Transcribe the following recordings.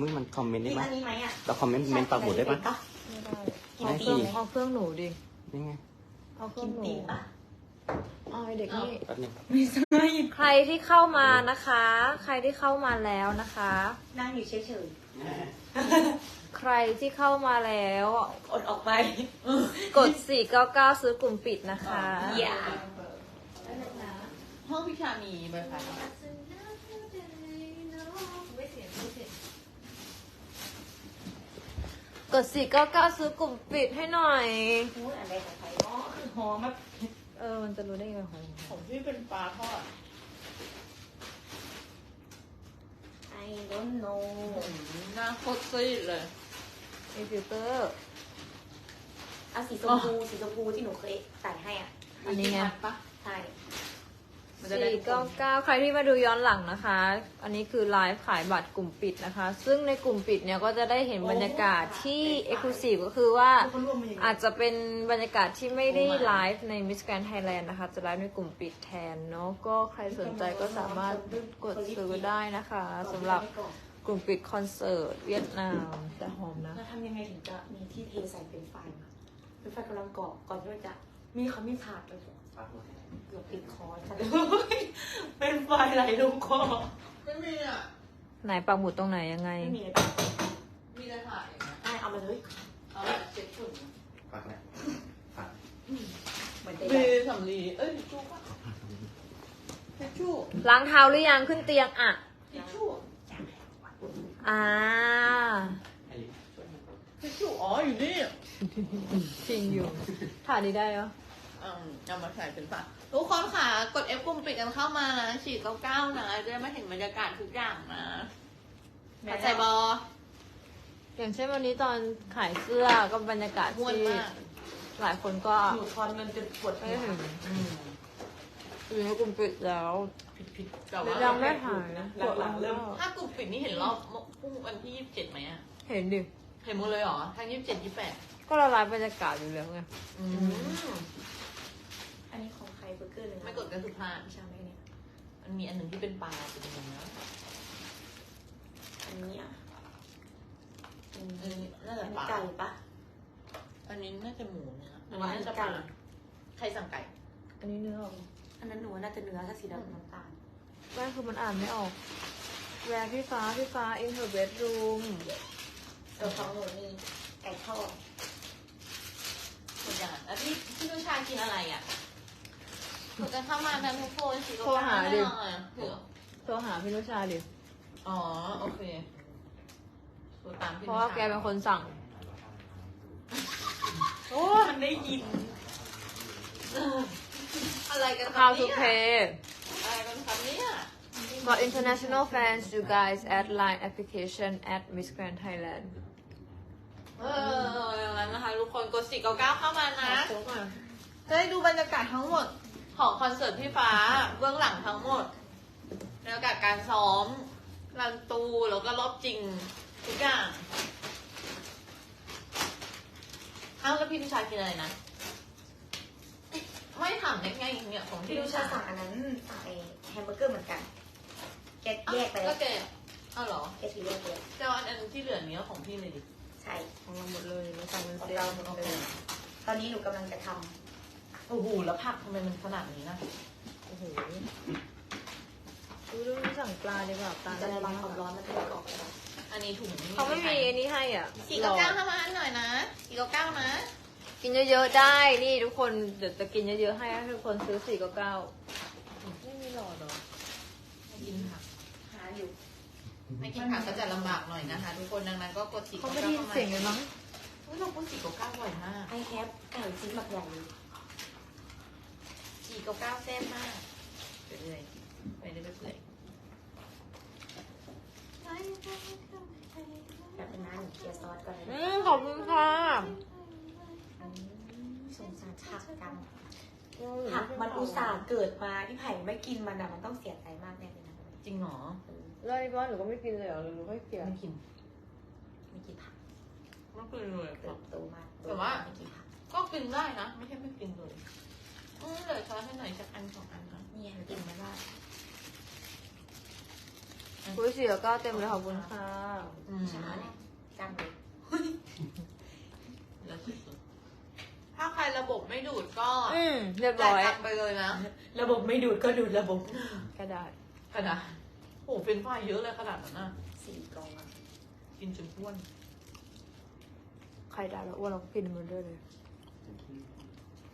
มึงมันคอมเมนต์ได้กินไหมอันนี้ไหมอะเราคอมเมนต์เมนต์ปักหมุดได้ปะไม่ได้กินเอาตีเครื่องไหมเอาเครื่องหนูดินี่ไงเอาเครื่กิองนหนูตีปะ เอาไอ้เด็กนี่แป๊บนึงไม่ใช่ใครที่เข้ามานะคะ ใครที่เข้ามาแล้วนะคะ นั่งอยู่เฉยใครที่เข้ามาแล้ว ๆ อดออกไปกด 499 ซื้อกลุ่มปิดนะคะ อย่าห้องพิชามีเบอร์ ใครกด499ซื้อกลุ่มปิดให้หน่อย พูดอะไรของใครเนาะหอมแบบเออ มันจะรู้ได้ไงของของพี่เป็นปลาทอดไอ้ don't know หน้าโคตรซีดเลย มีฟิลเตอร์ เอาสีชมพูสีชมพูที่หนูเคยใส่ให้อะอันนี้ไงปะใช่ มันจะได้ทุกคน499ใครที่มาดูย้อนหลังนะคะ อันนี้คือไลฟ์ขายบัตรกลุ่มปิดนะคะ ซึ่งในกลุ่มปิดเนี่ยก็จะได้เห็นบรรยากาศที่ Exclusive ก็คือว่าเขารวมมาอย่างอาจจะเป็นบรรยากาศที่ไม่ได้ไลฟ์ใน Miss Grand Thailand นะคะ จะไลฟ์ในกลุ่มปิดแทนเนาะก็ใครสนใจก็สามารถกดซื้อได้นะคะสำหรับกลุ่มปิดคอนเสิร์ตเวียดนามแต่หอมนะ เราทำยังไงถึงจะมีที่เทใส่เป็นไฟมาเป็นไฟกำลังเกาะก่อนที่มันจะมีเขามีถาดเลยเกื อบติดคอฉันเลยเป็นไฟไหลลงคอไม่มีอะ ไหนปักหมุดตรงไหนยังไง ไม่มีเลยมีแต่ถ่ายอย่างเงี้ยได้เอามาเลยเอาแบบเช็ดฝุ่นฝากนะฝากเหมือนเดิมีมสำลีเอ้ยทิชชู่ปะทิชชู่ล้างเท้าหรือยังขึ้นเตียงอะทิชชู่อ่าไอ้ช่วยหน่อยทิชชู่อ๋ออยู่นี่จริงอยู่ถ่ายนี้ได้เหรออืมเอามาใส่เป็นฝา ทุกคนค่ะกด F กลุ่มปิดกันเข้ามานะฉีดเก้าเก้านะจะได้มาเห็นบรรยากาศทุกอย่างนะเข้าใจบออย่างเช่นวันนี้ตอนขายเสื้อก็บรรยากาศม่วนที่มากหลายคนก็หนูทอนเงินจนปวดไม่หัวถึงอยู่ในกลุ่มปิดแล้ว ผิดผิดแต่ว่ายังไม่หายนะหลังๆเริ่มถ้ากลุ่มปิดนี่เห็นรอบพรุ่งวันที่ยี่สิบเจ็ดไหมอะเห็นดิเห็นหมดเลยเหรอทั้งยี่สิบเจ็ดยี่สิบแปดก็ละลายบรรยากาศอยู่แล้วไงอืม กดกันสุภาพไม่ใช่ไหมเนี่ย มันมีอันหนึ่งที่เป็นปลาเป็นอย่างนี้นะอันนี้อะอันอันนี้นี้น่าอัจะนปนี้ลาไก่ปะอันนี้น่าจะหมูเนื้ออันอ๋อนี้น่าจะอัปนลานี้ไก่ใครสั่งไก่ อันนี้เนื้อออกอันนั้นหนูว่าน่าจะเนื้อถ้าสีดำน้ำตาลแม่คือมันอ่านไม่ออกแวร์พี่ฟ้าพี่ฟ้า in her bedroom ส่วนของหนูมีไก่ทอดหมดอย่างแล้วพี่พี่ลูกชายกินอะไรอะ กดกันเข้ามากันทุกคนสิโทรหาดิ เผื่อโทรหาพี่นุชาดิ อ๋อ โอเคโทรตามพี่เพราะว่าแกเป็นคนสั่ง โอ้มันได้ยิน อะไรกันครับ How to เนี่ย pay อะไรกันครับเนี่ย For international fans you guys add line application at Miss Grand Thailand เอออย่างนั้นนะคะ ทุกคนกดสี่เก้าเก้าเข้ามานะโค้งอะจะได้ดูบรรยากาศทั้งหมด ของคอนเสิร์ตพี่ฟ้าเบื้องหลังทั้งหมดบรรยากาศการซ้อมรันตูแล้วก็รอบจริงทุกอย่างอ้าวแล้วพี่ลูกชายกินอะไรนะ ไม่ถามได้ไงเนี่ยของพี่พี่ลูลูกกชาชายยสั่งอันนั้นสั่งไอ้แฮมเบอร์เกอร์เหมือนกัน แกแยกไปแล้แล้ววแกอ้าวเหรอแกถือแยกไปแล้วจะเอาอันอันที่เหลือนี้ของพี่เลยดิใช่ ของเราหมดเลยเราสั่งเป็นของเซตเราหมดเลย ตอนนี้หนูกำลังจะท โอ้โห แล้วผักทำไมมันขนาดนี้นะ โอ้โหดูดูสั่งปลาดีกว่าปลาำจะละลายความร้อนมันจะได้ออกแล้วอันนี้ถุงเขาไม่มีอันนี้ให้อะสี่เก้าเก้าเข้ามาอันหน่อยนะสี่เก้าเก้านะ กินเยอะๆได้ นี่ทุกคน เดี๋ยวจะกินเยอะๆให้ทุกคนซื้อสี่กับเก้าไม่มีหลอดหรอไม่กินผักหาอยู่ไม่กินผักก็จะลำบากหน่อยนะคะ ทุกคนดังนั้นก็กดสี่เขาเก้าไม่ได้เก้ายินเข้ามาเสียงเลยมั้งเฮ้ยเราพูดสี่เก้าเก้าบ่อยมากไอแฮปไก่ชิ้นแบบใหญ่เลย สี่เก้าเก้าแซ่บมากไปเรื่อยไปเรื่อยไปเรื่อยแบบเป็นน้ำหนูเคลียร์ซอสก่อนเลยอืมขอบคุณค่ะอืมสงสารผักจังผักมันอุตส่าห์เกิดมาที่ไผ่ไม่กินมันอะมันต้องเสียใจมากแน่เลยนะจริงเหรอเออแล้วอีกว่าหนูก็ไม่กินเลยเหรอหรือหนูไม่เสียไม่กินไม่กินผักไม่กินเลยเติบโตมากแต่ว่าไม่กินผักก็กินได้นะ ไม่ใช่ไม่กินเลย อืมเหลือช้อนให้หน่อยสักอันสองอันนะนี่หนูกินไหมว่าอันอุ้ยสี่กับเก้าเต็มเลยขอบคุณค่ะอืมช้าเนี่ยจังเลยแล้วสุดๆถ้าใครระบบไม่ดูดก็อืมเรียบจ่าร้ยอยตังค์ไปเลยนะ ระบบไม่ดูดก็ดูดระบบก็ได้ขนาดโอ้โหเป็นไฟเยอะเลยขนาดนั้นน่ะสี่กล่องอะกินจนอ้วน ใครได้แล้วอ้วนเราก็กินมันด้วยเลย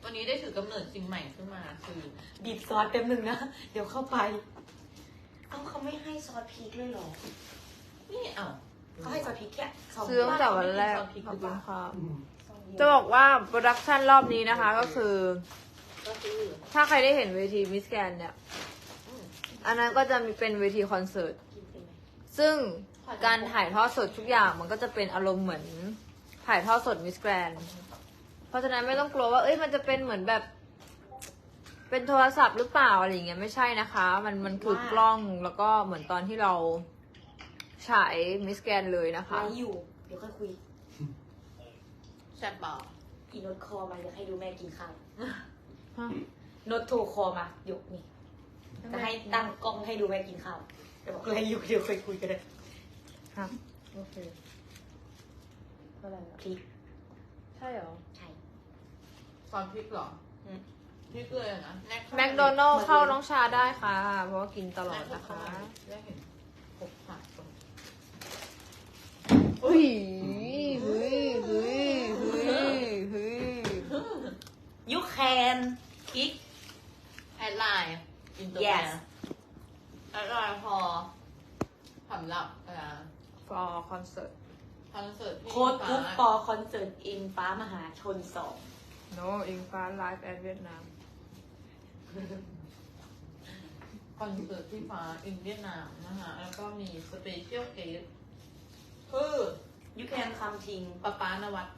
วันนี้ได้ถือกำเนิดสิ่งใหม่ขึ้นมาคือ บีบซอสเต็มหนึ่งนะ เดี๋ยวเข้าไป เอ้าเขาไม่ให้ซอสพริกเลยเหรอนี่เอ้าเขาให้ซอสพริกแค่สองซื้อตั้งแต่วันแรกซอสพริกขอบคุณค่ะซองเดียวจะบอกว่าโปรดักชันรอบนี้นะคะก็คือ ก็คือถ้าใครได้เห็นเวทีมิสแกนเนี่ย อืมอันนั้นก็จะมีเป็นเวทีคอนเสิร์ต กินไปไหมซึ่งการถ่ายทอดสดทุกอย่างมันก็จะเป็นอารมณ์เหมือน ถ่ายทอดสดมิสแกรน เพราะฉะนั้นไม่ต้องกลัวว่าเอ้ยมันจะเป็นเหมือนแบบ เป็นโทรศัพท์หรือเปล่าอะไรอย่างเงี้ยไม่ใช่นะคะ มันมันคือกล้องแล้วก็เหมือนตอนที่เราฉายมิสแกรนเลยนะคะไลฟ์อยู่ เดี๋ยวค่อยคุยแซ่บเปล่าอีโนตคอมาอยากให้ดูแม่กินข้าวฮะโนตโทรคอมาหยกนี่จะให้ตั้งกล้องให้ดูแม่กินข้าวเดี๋ยวบอกไลฟ์อยู่เดี๋ยวค่อยคุยกันเลยครับโอเคอะไรอะพริกใช่เหรอใช่ ซอสพริกเหรออืม พริกเลยนะแน็กแมคโดนัลล์เข้าน้องชาได้ค่ะ เพราะว่ากินตลอดนะคะ ได้เห็นหกผักตรงเฮ้ยเฮ้ยเฮ้ยเฮ้ยเฮ้ยยูแคนพริกแอดไลน์อินเตอร์ Yes แอดไลน์พอสำหรับเอ่อ for concert คอนเสิร์ตที่โค้ดกรุ๊ปฟ้าปอคอนเสิร์ตอินฟ้ามหาชนสอง no อิงฟ้า live at เวียดนามคอนเสิร์ตที่ฟ้าอินเวียดนามนะคะแล้วก็มีสเปเชียลเกสคือยูแคนคัมทิงป๊าป๊านวัด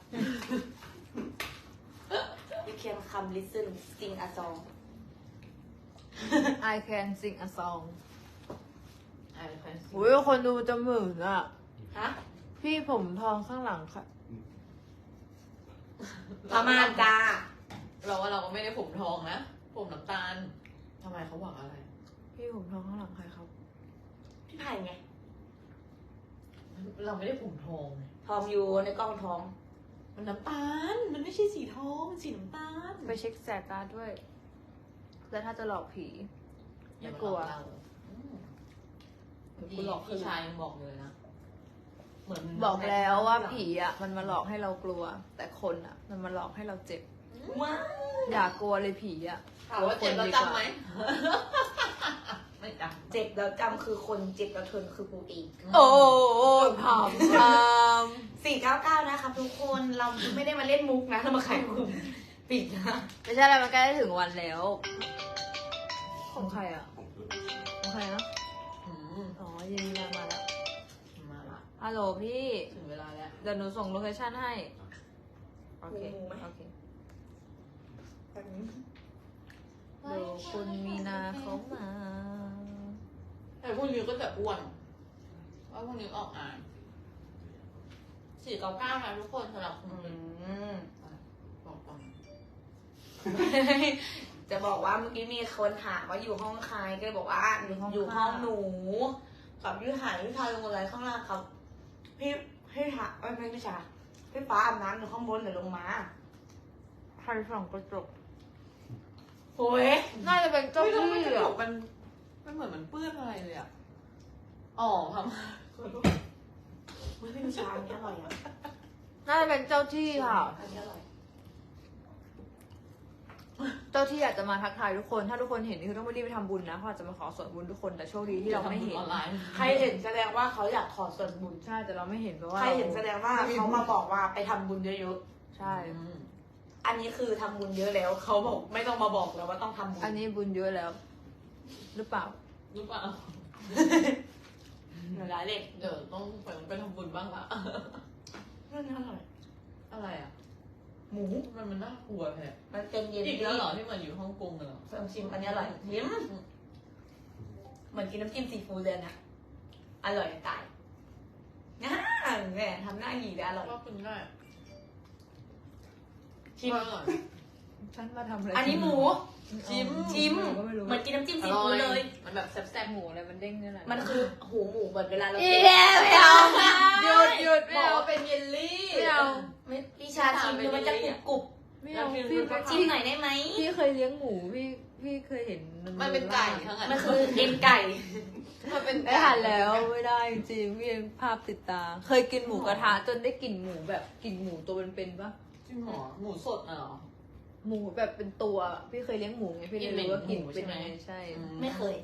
ยูแคนคัมลิสเซนซิงอะซอง I can sing a song ไอ้แฟนอุ้ยคนดูจะหมื่นอะ ฮะ พี่ผมทองข้างหลังค่ะ ประมาณจ้า เราว่าเราก็ไม่ได้ผมทองนะ ผมน้ำตาลทำไมเขาหวังอะไร พี่ผมทองข้างหลังใครครับ พี่ไผ่ไงเราไม่ได้ผมทองไงทองอยู่ในกล้องทองมันน้ำตาล มันไม่ใช่สีทองมันสีน้ำตาลไปเช็คแจกการ์ดด้วย แล้วถ้าจะหลอกผีอย่าไม่มากลัวหลอกเราอืมกูพี่หลอกพี่ชายยังบอกเลยนะ เหมือนบอกแล้วว่าผีอะมันมาหลอกให้เรากลัว แต่คนอะ มันมาหลอกให้เราเจ็บ ว้าอย่ากลัวเลยผีอะถามว่าเจ็บแล้วจำไหม ไม่จเจ็บแล้วจำคือคนเจ็บแล้วทนคือกูเองำโอ้ยผอมพามสี่เก้าเก้านะครับทุกคนเราไม่ได้มาเล่นมุกนะเรามาขายกลุ่มปิดนะไม่ใช่อะไรมันใกล้ถึงวันแล้ว ของใครอะ ของใครนะอืมอ๋อยินดี ฮัลโหลพี่ ถึงเวลาแล้ว เดี๋ยวหนูส่งโลเคชั่นให้ โอเค โอเคเดี๋ยวคุณมีนาเขามา แต่พวกนี้ก็จะอ้วนว่าพวกนี้ออกอ่านสี่เก้าเก้านะทุกคนสำหรับคุณอืม บอกก่อนจะบอกว่าเมื่อกี้มีคนถามว่าอยู่ห้องใครก็เลยบอกว่าอยู่ห้องอยู่ห้องหนู กับยุ้ยหายยุ้ยทายลงอะไรข้างล่างครับ พี่พี่ถามไม่ไม่ไม่ใช่พี่ฟ้าอาบน้ำอยู่ข้างบนเดี๋ยวลงมาใครส่องกระจกโอ้ยน่าจะเป็นเจ้าเจ้าที่ที่อะมันมันเหมือนมันเปื้อนอะไรเลยอะ อ๋อทำไม่พี่ชาอันนี้อร่อยอะน่าจะเป็นเจ้าที่ค่ะอันนี้อร่อย เจ้าที่อยากจะมาทักทายทุกคน ถ้าทุกคนเห็นนี่คือต้องรีบไปทำบุญนะเพราะอาจจะมาขอส่วนบุญทุกคนแต่โชคดีที่เราไม่เห็นออนไลน์ใครเห็นแสดงว่าเขาอยากขอส่วนบุญ ใช่แต่เราไม่เห็นเพราะว่าใครเห็นแสดงว่าเขามาบอกว่าไปทำบุญเยอะใช่ อืมๆอันนี้คือทำบุญเยอะแล้วเขาบอกไม่ต้องมาบอกแล้วว่าต้องทำบุญอันนี้บุญเยอะแล้ว หรือเปล่า รู้เปล่าเหนือร้ายเลยเดี๋ยวต้องไปไปทำบุญบ้างละเรื่องนี้อร่อยอะไรอะ หมู มันมันน่ากลัวแท้มันเป็นเย็นอีกแล้วเหรอที่เหมือนอยู่ฮ่องกงเหรอลองชิมอันนี้อร่อยชิมเหมือนกินน้ำจิ้มซีฟู้ดเลยนะอร่อยตายน่าแม่ทำหน้าหยีเลยอร่อยว่าคุณได้ชิมว่าอร่อยฉันมาทำอะไรอันนี้หมู ชิมชิมก็ไม่รู้เหมือนกินน้ำจิ้มอซีร่อฟู้ดยเลย มันแบบแซ่บหมูอะไรมันเด้งเนี่ยแหละมันคือหูหมูเหมือนเวลาเราอีแย่ไม่เอาหยุดหยุดๆไม่บอกเอาว่าเป็นเยลลี่ไม่เอาไม่พี่ชาชิมดูมันจะกรุบกรุบไม่เอาแล้วพี่พี่ชิมหน่อยได้ไหมพี่เคยเลี้ยงหมูพี่พี่เคยเห็นมันเป็นไก่ทั้งนั้นมันคือเอ็นไก่มันเป็นไม่ทันแล้วไม่ได้จริงๆพี่ยังภาพติดตา เคยกินหมูกระทะจนได้กลิ่นหมูแบบกลิ่นหมูตัวเป็นๆปะจริงเหรอหมูสดน่ะเหรอหมูแบบเป็นตัวพี่เคยเลี้ยงหมูไงพี่เลยรู้ว่ากลิ่นเป็นยังไงใช่ ไม่เคย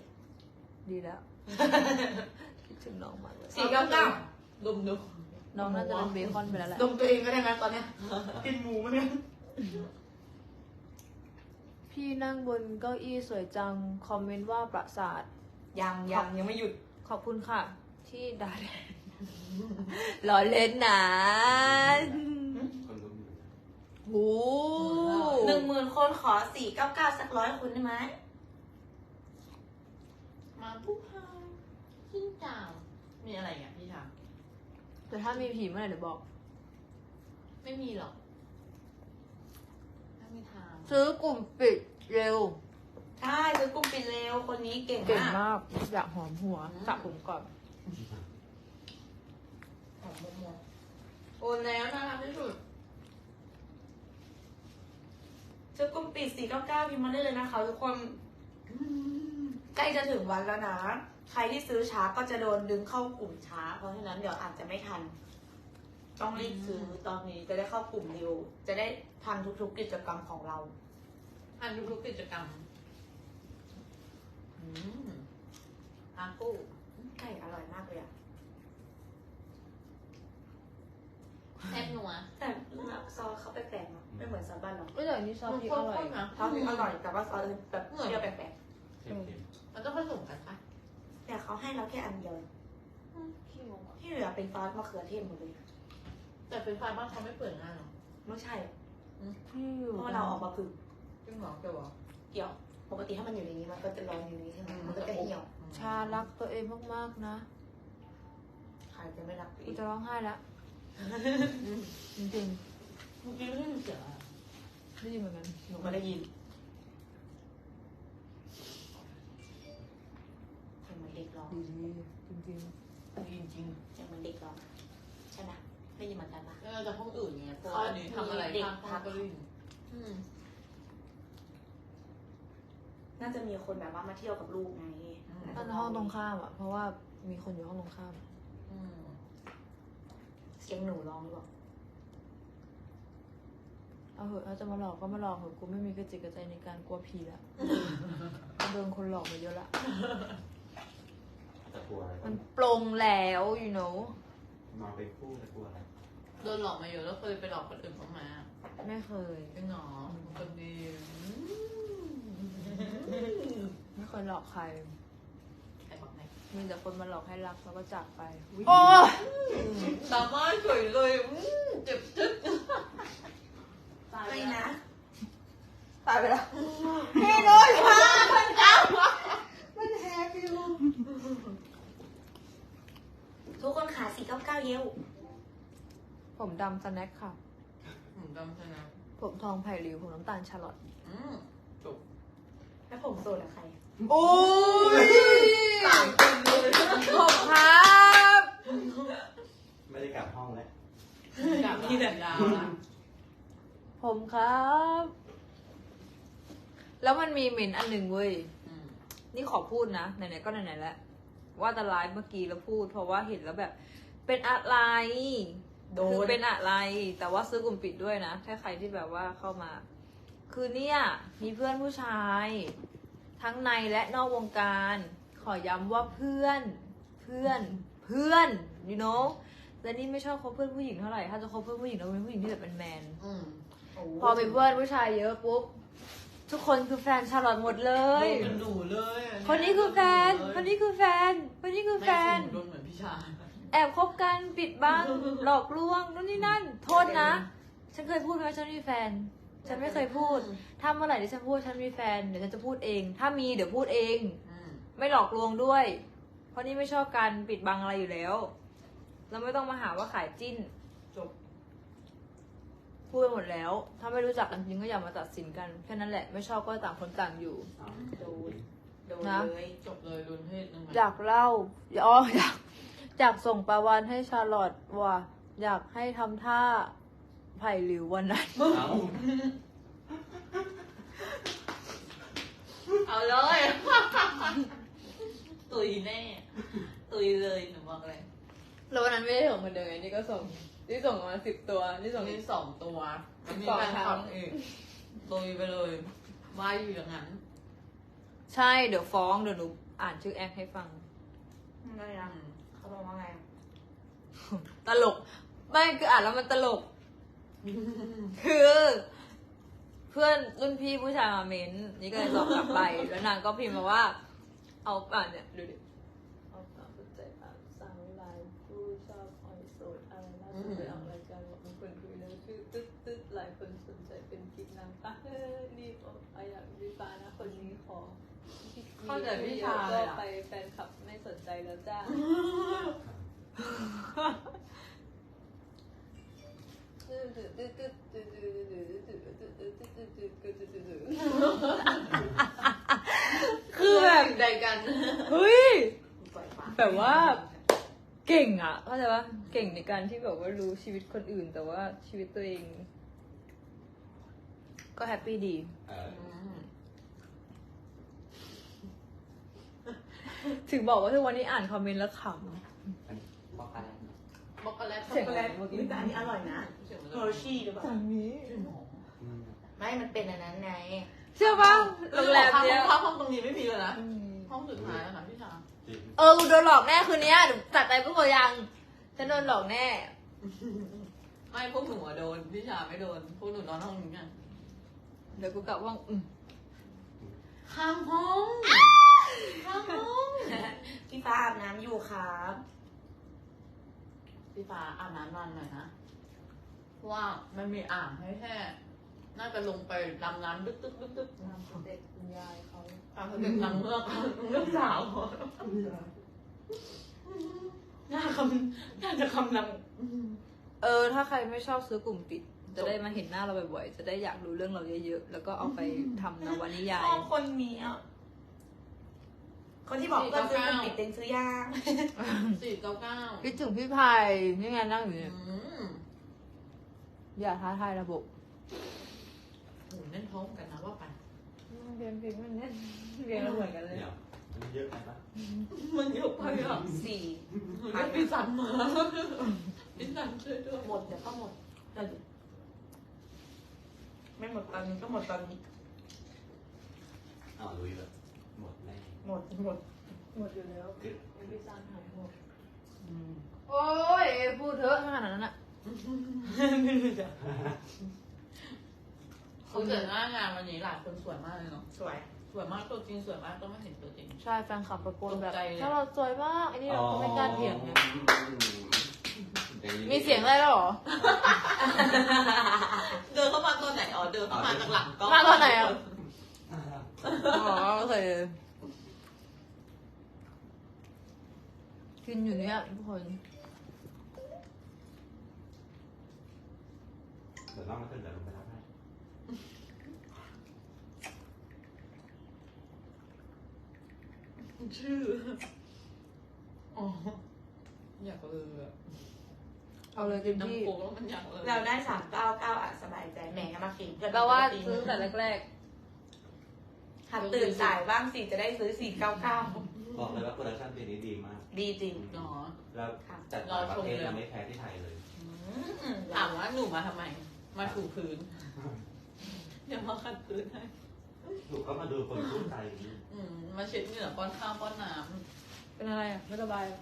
ดีแล้วคิดถึงน้องมากเลยสี่เก้าเก้าดมดูน้องน่าจะเป็นเบคอนไปแล้วแหละดมตัวเองก็ได้นะตอนเนี้ยกินหมูมั้ยเนี่ยพี่นั่งบนเก้าอี้สวยจัง คอมเมนต์ว่าประสาท ยังยังยังไม่หยุด ขอบคุณค่ะ ที่ด่าแทนล้อเล่นนะคนรู้อยู่ โอ้หนึ่งหมื่นคนขอสี่เก้าเก้าสักร้อยคุณได้ไหมมาปุ๊บฮาขึ้นจาวมีอะไรอะพี่ชาแต่ถ้ามีผีเมื่อไหร่เดี๋ยวบอก ไม่มีหรอกไม่มีทางซื้อกลุ่มปิดเร็ว ใช่ซื้อกลุ่มปิดเร็วคนนี้เก่งเก่งมากมากอยากหอมหัวสระผมก่อนหอมมัวโอนแล้วน่ารักที่สุด ๆซื้อกลุ่มปิดสี่เก้าเก้าพิมพ์มาได้เลยนะคะ ทุกคนใกล้จะถึงวันแล้วนะ ใครที่ซื้อช้าก็จะโดนดึงเข้ากลุ่มช้า เพราะฉะนั้นเดี๋ยวอาจจะไม่ทัน ต้องรีบซื้อตอนนี้จะได้เข้ากลุ่มเร็วจะได้ทันทุกๆกิจกรรมของเรา อันทุกๆกิจกรรมอืมอากูไก่อร่อยมากเลยอะ แซ่บนัวแต่ซอสเขาแปลกๆเนอะไม่เหมือนซอสบ้านเราก็อย่างนี้ซอสพริกอร่อยมันข้นๆนะซอสนี่อร่อยแต่ว่าซอสอื่นแบบเปรี้ยวแปลกเค็มมันต้องผสมกันปะๆแต่เขาให้เราแค่อันเดียวขี้งงอะที่เหลือเป็นซอสมะเขือเทศหมดเลยแต่เป็นไฟบ้านเขาไม่เปิดง่ายหรอกไม่ใช่ที่อยู่เพราะว่าเราออกมาผึ่งจริงเหรอเกี่ยวเหรอ เกี่ยว ปกติถ้ามันอยู่ในนี้มันก็จะร้อนอยู่ในนี้ใช่ไหมมันก็จะเหี่ยวชารักตัวเองมากๆนะ ใครจะไม่รักตัวกูเองจะร้องไห้แล้ว จริงเมื่อกี้ไม่ได้ยินเสียงอะๆได้ยินเหมือนกันหนูไม่ได้ยินเสียงเหมือนเด็กร้องดีๆจริงจริงจริงเสียงเหมือนเด็กร้องใช่ไหมได้ยินเหมือนกันปะ ๆแล้วเราจะห้องอื่นไงเพราะว่าอันนี้ทำอะไรเด็ก ข้างข้างก็ได้ยินอืม น่าจะมีคนแบบว่ามาเที่ยวกับลูกไงๆตอนห้องตรงข้ามอะ เพราะว่ามีคนอยู่ห้องตรงข้ามอืมเสียงหนูร้องหรือเปล่าเอาเหอะเอาจะมาหลอกก็มาหลอกเหอะกูไม่มีกระจิกกระใจในการกลัวผีละโดนคนหลอกมาเยอะละ แต่กลัวอะไรมันปลงแล้ว you know นอนเป็นคู่แต่กลัวอะไรโดนหลอกมาเยอะแล้วเคยไปหลอกคนอื่นบ้างไหมไม่เคย จริงเหรอคนดีไม่เคยหลอกใคร ใครบอกไหน มีแต่คนมาหลอกให้รักแล้วก็จากไปโอ้สามารถเฉยเลยอืมเจ็บจึ๊กไม่นะ ตายไปแล้วพี่นุ้ยมามันเอามันแฮปปี้ทุกคนขาสี่เก้าเก้าเยวผมดำสแน็คค่ะ ผมจำใช่ไหมผมทองไผ่ริวผมน้ำตาลชาลอตอืมจบแล้วผมโสดกับใคร โอ้ย สามคนเลย ผมครับ ไม่ได้กลับห้องแล้ว กลับที่แบบยาวนะผมครับ แล้วมันมีเหม็นอันหนึ่งเว้ย อืมนี่ขอพูดนะ ไหนๆ ก็ไหนๆ แล้ว ว่าแต่ไลฟ์เมื่อกี้แล้วพูด เพราะว่าเห็นแล้วแบบ เป็นอะไร โดคือนเป็นอะไร แต่ว่าซื้อกลุ่มปิดด้วยนะถ้าใครที่แบบว่าเข้ามา คือเนี่ย มีเพื่อนผู้ชาย ทั้งในและนอกวงการ ขอย้ำว่าเพื่อน เพื่อน เพื่อน you know และนี่ไม่ชอบคบเพื่อนผู้หญิงเท่าไหร่ถ้าจะคบเพื่อนผู้หญิงเราเป็นผู้หญิงที่แบบเป็นแมนอืมพอเป็นเพื่อนผู้ชายเยอะปุ๊บทุกคนคือแฟนชาลอตหมดเลย โดนเป็นหนูเลยอัคนนี้คือแฟน คนนี้คือแฟน คนนี้คือแฟนไม่สิหโดนเหมือนพี่ชายแอบคบกันปิดบังหลอกลวงนู่นนี่นั่น โทษนะ ฉันเคยพูดไหมว่าฉันมีแฟน ฉันไม่เคยพูด ถ้าเมื่อไหร่ที่ฉันพูดฉันมีแฟนเดี๋ยวฉันจะพูดเอง ถ้ามีเดี๋ยวพูดเอง อืม ไม่หลอกลวงด้วย เพราะนี่ไม่ชอบการปิดบังอะไรอยู่แล้ว แล้วไม่ต้องมาหาว่าขายจิ้น จบ พูดไปหมดแล้ว ถ้าไม่รู้จักกันจริงก็อย่ามาตัดสินกัน แค่นั้นแหละ ไม่ชอบก็ต่างคนต่างอยู่เอาโดนโดนนะ เลยจบเลยรุนเพศนึงอยากเล่าอ๋ออยากอยากส่งปลาวานให้ชาลอตว่าอยากให้ทำท่าไผ่หลิววันนั้น เอาเอาเลย ตุยแน่ ตุยเลยหนูบอกเลย แล้ววันนั้นไม่ได้ส่งคนเดียวไงนี่ก็ส่ง นี่ส่งมาสิบตัวนี่ส่ง มีสองตัวแล้วมีสองแฟนคลับครั้งอีกตุยไปเลยว่าอยู่อย่างนั้น ใช่เดี๋ยวฟ้องเดี๋ยวหนูอ่านชื่อแอคให้ฟัง ไม่นะเขาบอกว่าไง ตลก ไม่คืออ่านแล้วมันตลก คือ เพื่อนรุ่นพี่ผู้ชายมาเม้นนี่ก็เลยตอบกลับไป แล้วนางก็พิมพ์มาว่า เอาอ่านเนี่ยดูดิเอาความสนใจอ่านสาวไลน์ผู้ชอบออยโซดอะ ไรล่าสุดไปออกรายการบอกมีคนคุยแล้วชื่อตึ๊ดตึ๊ดหลายคนสนใจเป็นกิ๊กนางปะเฮ้ยรีบเอาเอาอยากรีบฟ้านะคนนี้ขอเข้าใจพี่ชายก็อะ ไปแฟนคลับไม่สนใจแล้วจ้า คือแบบ ใดกันเฮ้ยปล่อยปากแบบว่า เก่งอะเข้าใจปะ เก่งในการที่แบบว่ารู้ชีวิตคนอื่น แต่ว่าชีวิตตัวเอง ก็แฮปปี้ดีเออถึงบอกว่าทุกวันนี้อ่านคอมเมนต์แล้วขอันนี้บอกอะไรนะบล็อกโกแลตเสียงช็อกโกแลตอุ๊ยแต่อันนี้อร่อยนะเสียงเฮอร์ชี่หรือเปล่าำนี้ อืมไม่ มันเป็นอันนั้นไงเชื่อปะโรโรงงแรแรมมเนี้เนี้ยยห้องตรงนี้ไม่มีเลยนะห้องสุดท้ายแล้วนะพี่ชาจริง เออกูโดนหลอกแน่คืนเนี้ยเดี๋ยวจัดไปปุ๊บหมดยัง ฉันโดนหลอกแน่ ไม่พวกหนูอะโดนพี่ชาไม่โดน พวกหนูนอนห้องนี้กันเดี๋ยวกูกลับว่างอืมข้างห้องข้างห้องพี่ฟ้าอาบน้ำอยู่ครับ พี่ฟ้าอาบน้ำนานหน่อยนะเพราะว่ามันมีอ่างให้แค่น่าจะลงไปดำน้ำดึกดึกดึกดึกนำเด็กคุณยายเขา ตามเด็กนางเงือกเงือกสาว น่าคำน่าจะคำนำเออ ถ้าใครไม่ชอบซื้อกลุ่มปิด จะได้มาเห็นหน้าเราบ่อยๆ จะได้อยากรู้เรื่องเราเยอะๆ แล้วก็เอาไปทำนวนิยาชย อบคนนี้อะ คนที่บอกเพื่อนซื้อคนปิดเต็งซื้อยางสี่เก้าเก้าคิดถึงพี่พายนี่ไงนั่งอยู่เนี่ยอืมอย่าท้าทายระบบโหแน่นท้องกันนะว่าไปเรียนเพลงมันเนี่ยเรียนแล้วเหมือนกันเลยเดี๋ยวมันเยอะไปปะมันเยอะไปอะสี่ เรียกพี่สันมาพี่สันช่วยด้วยหมดเดี๋ยวก็หมดเดี๋ยวไม่หมดตอนนี้ก็หมดตอนนี้อ้าวลุยแบบหมดแน่หมดหมดหมดอยู่แล้วคือพี่ซานหายหมดอืมโอ้ยพูดเถอะขนาดนั้นอะไม่รู้จะคือแต่หน้างานวันนี้หลายคนสวยมากเลยเนาะสวย สวยมากตัวจริงสวยมากต้องมาเห็นตัวจริง ใช่แฟนคลับตะโกนแบบตกใจเลย ถ้าเราสวยมากอันนี้เราก็ไม่กล้าเถียงไงอางนี้มีเสียงอะไรแล้วเหรอ เดินเข้ามาตอนไหนอ๋อเดินเข้ามาจากหลังก็มาตอนไหนอะอ๋อโอเคกินอยู่เนี่ยทุกคน เดี๋ยวน้องมาขึ้นเดี๋ยวลงไปรับให้ ชื่อ อ๋อ อยากเลยอะเอาเลยเต็มที่น้ำโค้กแล้วมันอยากเลยเราได้สามเก้าเก้าอะสบายใจแหมมาขิงเพื่อนแปลว่าซื้อแต่แรกหัดตื่นสายบ้างสิจะได้ซื้อสี่เก้าเก้าบอกเลยว่าโปรดักชั่นปีนี้ดีมาก ดีจริงเนาะแล้วจัดต่างประเทศยังไม่แพ้ที่ไทยเลยถามว่าหนูมาทำไม มาถูพื้น เดี๋ยวมาขัดพื้นให้ ถูกก็มาดูคนพูดไทยนี่อืมมาเช็ดเหงื่อป้อนข้าวป้อนน้ๆเป็นอะไรอะไม่สบายเหรอ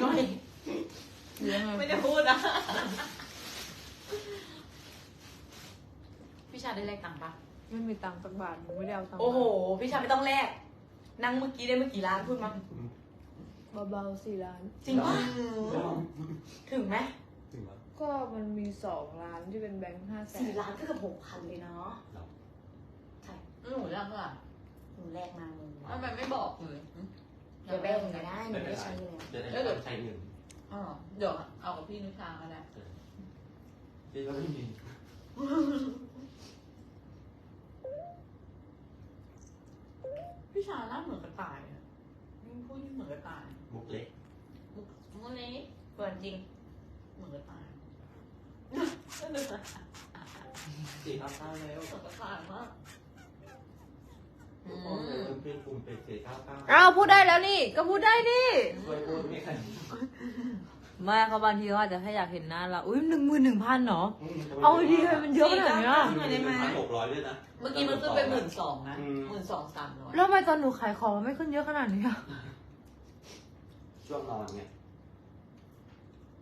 ำน้อยหรือยังไงไม่ได้พูดนะพี่ชาได้แลกตังค์ปะไม่มีตังค์สักบาทหนูไม่ได้เอาตังค์โอ้โหพี่ชายไม่ต้องแลกนั่งเมื่อกี้ได้เมื่อกี่ล้านพูดมามาเบาๆสี่ล้าน จริงปะถึงไหมถึงแล้วก็มันมีสองล้านที่เป็นแบงค์ห้าแสนสี่ล้านก็เกือบหกพันเลยเนาะ เราใช่ หนูแลกเท่าไหร่หนูแลกมาเงินทำไมไม่บอกเลยเดี๋ยวแบ่งกันได้หนูไม่เป็นไม่ไรใช้เลย จะได้ไม่ต้องใช้เงินอ๋อเดี๋ยวเอากับพี่นุชาก็ได้เออที่ก็ไม่มีพี่ชาหน้าเหมือนกระต่ายอะยิ่งพูดยิ่งเหมือนกระต่ายมุกเล็กมุกมุกเล็กเหมือนจริง เหมือนกระต่ายสี่เก้าเก้าแล้วเหมือนกระต่ายมาก ทุกคนเลยเพื่อนกลุ่มเป็นสี่เก้าเก้าอ้าวพูดได้แล้วนี่ ก็พูดได้นี่ ช่วยพูดไม่ใครไม่เขาบางทีเขาอาจจะแค่อยากเห็นหน้าเรา อุ้ยหนึ่งหมื่นหนึ่งพันเนาะเอาดีทำไมมันเยอะขนาดเนี้ยได้ไหมหกร้อยด้วยนะ เมื่อกี้มันขึ้นไปหมื่นสองนะอืม หมื่นสองสามร้อยแล้วทำไมตอนหนูขายของมันไม่ขึ้นเยอะขนาดนี้อะช่วงนอนไง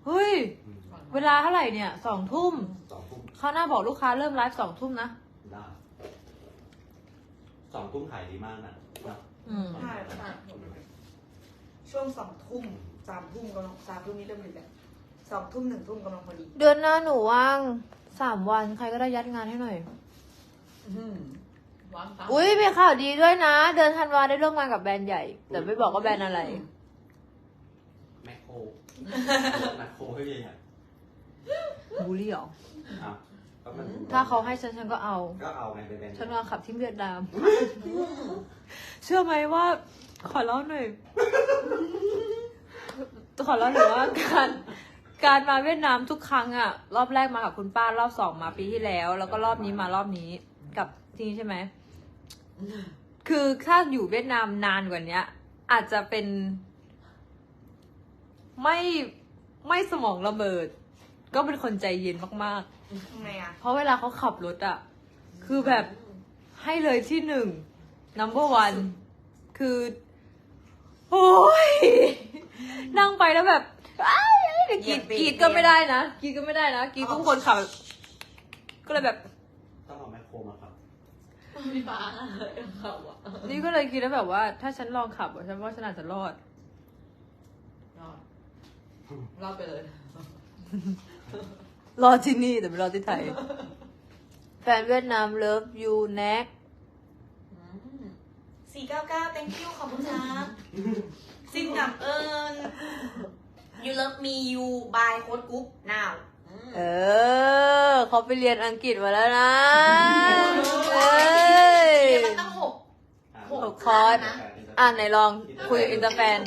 เฮ้ยอืมเวลาเท่าไหร่เนี่ยสองทุ่ม สองทุ่มเขาวหน้าบอกลูกค้าเริ่มไลฟ์สองทุ่มนะได้ สองทุ่มขายดีมากนะนะอืม ใช่ค่ะช่วงสองทุ่มสามทุ่มกำลังสามทุ่มนี้เริ่มดึกแล้วสองทุ่มหนึ่งทุ่มกำลังพอดีเดือนหน้าหนูว่างสามวันใครก็ได้ยัดงานให้หน่อย อืมวางตามอุ้ยมีข่าวดีด้วยนะ เดือนธันวาได้ร่วมงานกับแบรนด์ใหญ่ แต่ไม่บอกว่าแบรนด์อะไร แมคโครแมคโครให้ยังไงบูลลี่หรอ อะ ก็มันถ้าเขาให้ฉันฉันก็เอา ก็เอาไงเป็นแบรนด์ฉันว่าขับที่เวียดนาม เชื่อไหมว่า ขอเล่าหน่อย ขอเล่าหน่อยว่าการการมาเวียดนามทุกครั้งอะรอบแรกมากับคุณป้ารอบสองมาปีที่แล้ว แล้วก็รอบนี้มารอบนี้กับที่นี่ใช่ไหม คือถ้าอยู่เวียดนามนานกว่าเนี้ย อาจจะเป็น ไม่ไม่สมองระเบิด ก็เป็นคนใจเย็นมากๆทำไมอะเพราะเวลาเขาขับรถอะคือแบบให้เลยที่หนึ่ง number one คือ โอ้ย นั่งไปแล้วแบบอ้ายกรีดเหยียบเบรกกรีดก็ไม่ได้นะกรีดก็ไม่ได้นะกรีดทุกคนขับ ก็เลยแบบ ต้องเอาแมคโครมาครับ พี่ฟ้าเขาอะนี่ก็เลยคิดแล้วแบบว่า ถ้าฉันลองขับอะฉันว่าฉันอาจจะรอด รอดรอดไปเลยรอดที่นี่แต่ไม่รอดที่ไทย แฟนเวียดนามเลิฟยูแน็กอืมสี่เก้าเก้า thank you ขอบคุณครับซิมกับเอิญ you love me you buy โค้ดกรุ๊ป now อืมเออเขาไปเรียนอังกฤษมาแล้วนะเอ้ยเรียนมาตั้งหกหกคอร์สอ่านไหนลองคุยกับอินเตอร์แฟน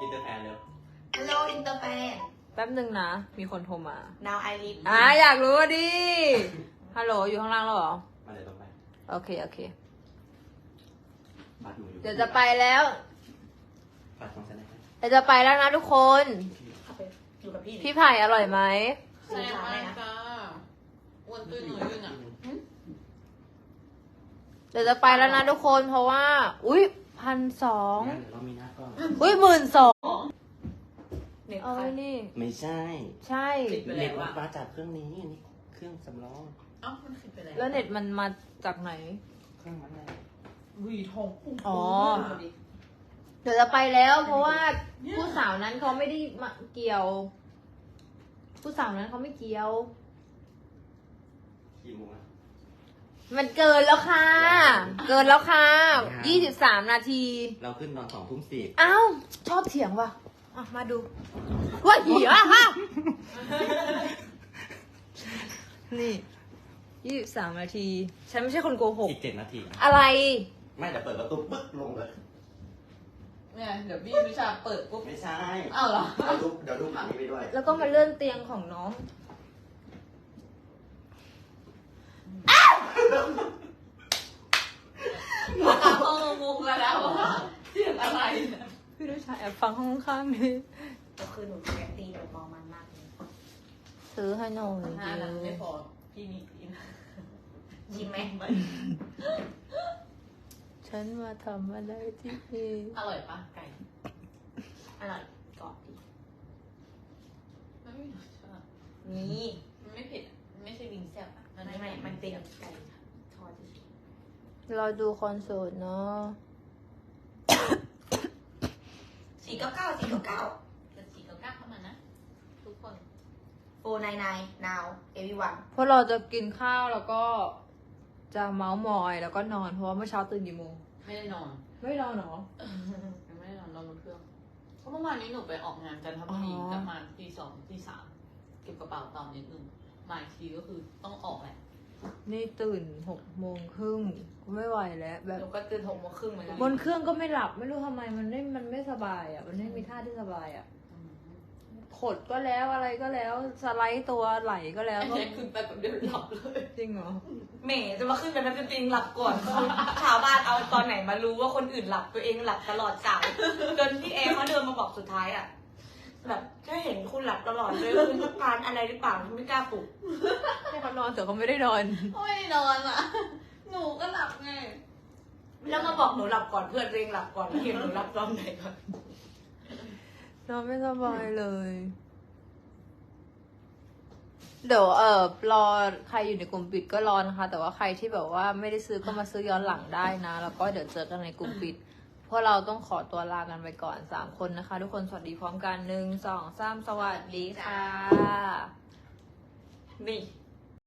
อินเตอร์แฟนเร็ว hello interfan แป๊บหนึ่งนะ มีคนโทรมา now I live อ่าอยากรู้อะดิ ฮัลโหล อยู่ข้างล่างแล้วเหรอ มาเดี๋ยวต้องไปโอเค โอเค บัตรหนูอยู่เดี๋ยวจะไปแล้ว บัตรของฉันนะครับเดี๋ยวจะไปแล้วนะทุกคนเข้าไปอยู่กับพี่พี่ไผ่อร่อยไหม แซ่บมากจ้าอ้วนตุ้ยหน่อยด้วยน่ะเดี๋ยวจะไปแล้วนะทุกคน เพราะว่า อุ้ยพันสองงั้นเดี๋ยวเรามีหน้ากล้อง อุ้ยหมื่นสอง เน็ตเอาใครไว้นี่ ไม่ใช่ใช่เน็ตมันมาจากเครื่องนี้อันนี้เครื่องสำรองเอ้ามันขึ้นไปแล้วแล้วเน็ตมันมาจากไหน เครื่องนั้นแหละวีทองปุ้งอ๋อปุ้งเดี๋ยวจะไปแล้ว เพราะว่าผู้สาวนั้นเขาไม่ได้มาเกี่ยว ผู้สาวนั้นเขาไม่เกี่ยว กี่โมงอะ มันเกินแล้วค่ะ เกินแล้วค่ะยี่สิบสามนาที เราขึ้นตอนสองทุ่มสิบอ้าวชอบเถียงว่ะ อะมาดูว่าเหี้ยค่ะนี่ยี่สิบสามนาที ฉันไม่ใช่คนโกหก อีกเจ็ดนาที อะไร ไม่เดี๋ยวเปิดประตูปึ๊กลงเลย เนี่ยเดี๋ยวพี่วิชาเปิดปุ๊บ ไม่ใช่อ้าวเหรอ เดี๋ยวดูเดี๋ยวดูผังนี้ไปด้วยแล้วก็มาเลื่อนเตียงของน้องมาห้องงงกันแล้วว่าเสียงอะไรเนี่ย พี่ด้วยชายแอบฟังห้องข้างๆนี่ก็คือหนูจะตีแบบมองมันมากเลยซื้อให้หน่อยห้านั้นไม่พอพี่มีอินชิมไหมฉันมาทำอะไรที่นี่อร่อยปะไก่ อร่อยกรอบดีไม่มีรสชาตินี่มันไม่เผ็ดอะมันไม่ใช่วิงแซ่บอะไม่ไม่ มันเป็นไก่ทอดเฉยเราดูคอนเสิร์ตเนาะ สี่เก้าเก้าสี่เก้าเก้าจะสีกับก้าเข้ามานะ ทุกคน โฟนายนาย now everyone เพราะเราจะกินข้าวแล้วก็จะเมาส์มอยแล้วก็นอน เพราะว่าเมื่อเช้าตื่นกี่โมง ไม่ได้นอนไม่นอนเหรอ ยังไม่ได้นอนนอนบนเครื่องเพราะเมื่อวานนี้หนูไปออกงานจันทบุรีอ๋อกลับมาตีสองตีสามเก็บกระเป๋าตอนนิดนึงมมาอีกทีก็คือต้องออกแหละ นี่ตื่นหกโมงครึ่งไม่ไหวแล้วแบบ หนูก็ตื่นหกโมงครึ่งเหมือนกันบนเครื่องก็ไม่หลับไม่รู้ทำไมมันไม่มันไม่สบายอะ มันไม่มีท่าที่สบายอะขดก็แล้วอะไรก็แล้วสไลด์ตัวไหลก็แล้วไอ้ก็เนี้ยขึ้นไปแบบเดียวหลับเลยจริงเหรอแหมจะมาขึ้นไปนั้นจริงๆหลับก่อนคือชาวบ้านเอาตอนไหนมารู้ว่าคนอื่นหลับตัวเองหลับตลอดสายจนพี่เอเขาเดินมาบอกสุดท้ายอะ แบบแค่เห็นคุณหลับตลอดเลยคุณต้องการอะไรหรือเปล่าที่ไม่กล้าปลุกให้เขานอนแต่เขาไม่ได้นอน ไม่นอนอะ หนูก็หลับไง แล้วมาบอกหนูหลับก่อนเพื่อนตัวเองหลับก่อนแล้วเห็นหนูหลับตอนไหนก่อนนอนไม่สบายเลย เดี๋ยวเออรอใครอยู่ในกลุ่มปิดก็รอนะคะ แต่ว่าใครที่แบบว่าไม่ได้ซื้อก็มาซื้อย้อนหลังได้นะ แล้วก็เดี๋ยวเจอกันในกลุ่มปิด พวกเราต้องขอตัวลากันไปก่อนสามคนนะคะ ทุกคนสวัสดีพร้อมกันหนึ่งสองสามสวัสดีค่ะนี่